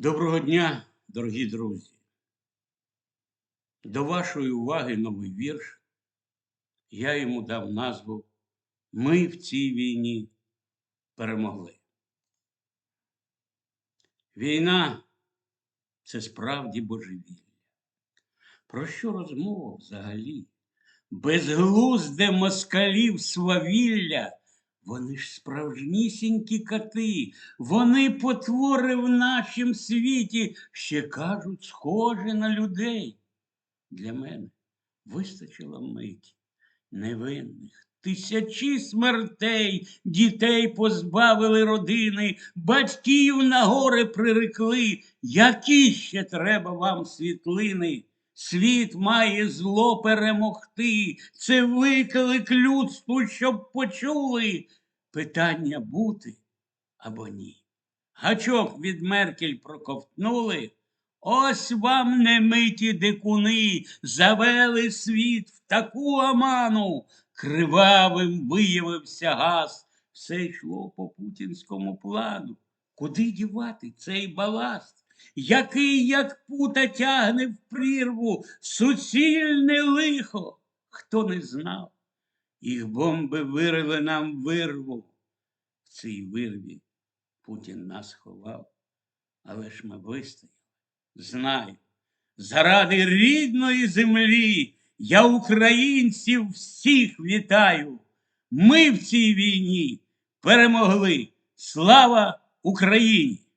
Доброго дня, дорогі друзі. До вашої уваги новий вірш. Я йому дав назву Ми в цій війні перемогли. Війна це справді божевілля. Про що розмова взагалі? Безглузде москалів свавілля, вони ж справжнісінькі коти, вони потвори в нашім світі, ще кажуть, схожі на людей. Для мене вистачило миті невинних. Тисячі смертей, дітей позбавили родини, батьків на гори прирекли. Які ще треба вам світлини? Світ має зло перемогти. Це виклик людству, щоб почули. Питання бути або ні. Гачок від Меркель проковтнули. Ось вам немиті дикуни, завели світ в таку оману. Кривавим виявився газ. Все йшло по путінському плану. Куди дівати цей баласт? Який, як пута тягне в прірву, суцільне лихо, хто не знав, їх бомби вирили нам вирву. Цій вирві Путін нас ховав, але ж ми вистояли. Знаю, заради рідної землі я українців всіх вітаю. Ми в цій війні перемогли. Слава Україні!